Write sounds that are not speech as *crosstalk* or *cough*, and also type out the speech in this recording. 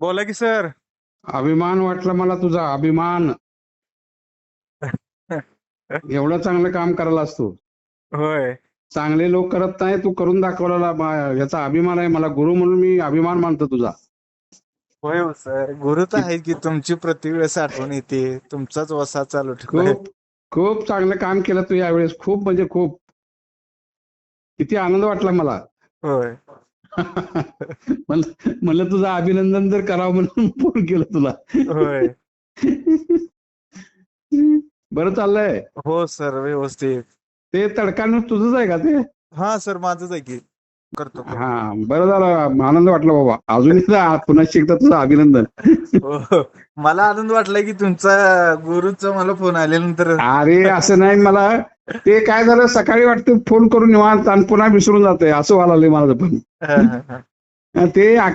बोला की सर. अभिमान वाटला मला तुझा अभिमान. एवढं चांगलं काम करायला असतो होय. चांगले लोक करत नाही तू करून दाखवलेला मा- याचा अभिमान आहे मला. गुरु म्हणून मी अभिमान मानतो तुझा. होय हो सर. गुरु तर आहे की तुमची प्रति वेळेस आठवण येते. तुमचाच वसा चालू खूप खूप चांगलं काम केलं तू यावेळेस. खूप म्हणजे खूप. किती आनंद वाटला मला. होय. *laughs* म्हणलं म्हणलं तुझं अभिनंदन जर करावं म्हणून फोन केलं तुला. होय. बरं चाललंय. हो सर व्यवस्थित. ते तडकानं तुझंच आहे का ते? हा सर माझंच आहे की. करतो. हा बरं झालं. आनंद वाटला बाबा. अजून पुन्हा एकदा तुझं अभिनंदन. हो, हो. मला आनंद वाटला की तुमचा गुरुचा मला फोन आल्यानंतर. अरे असं नाही. मला ते काय झालं? सकाळी वाटतं फोन करून निवांत आणि पुन्हा विसरून जाते असं व्हायला लागलंय मला पण. हा, हा, हा. ते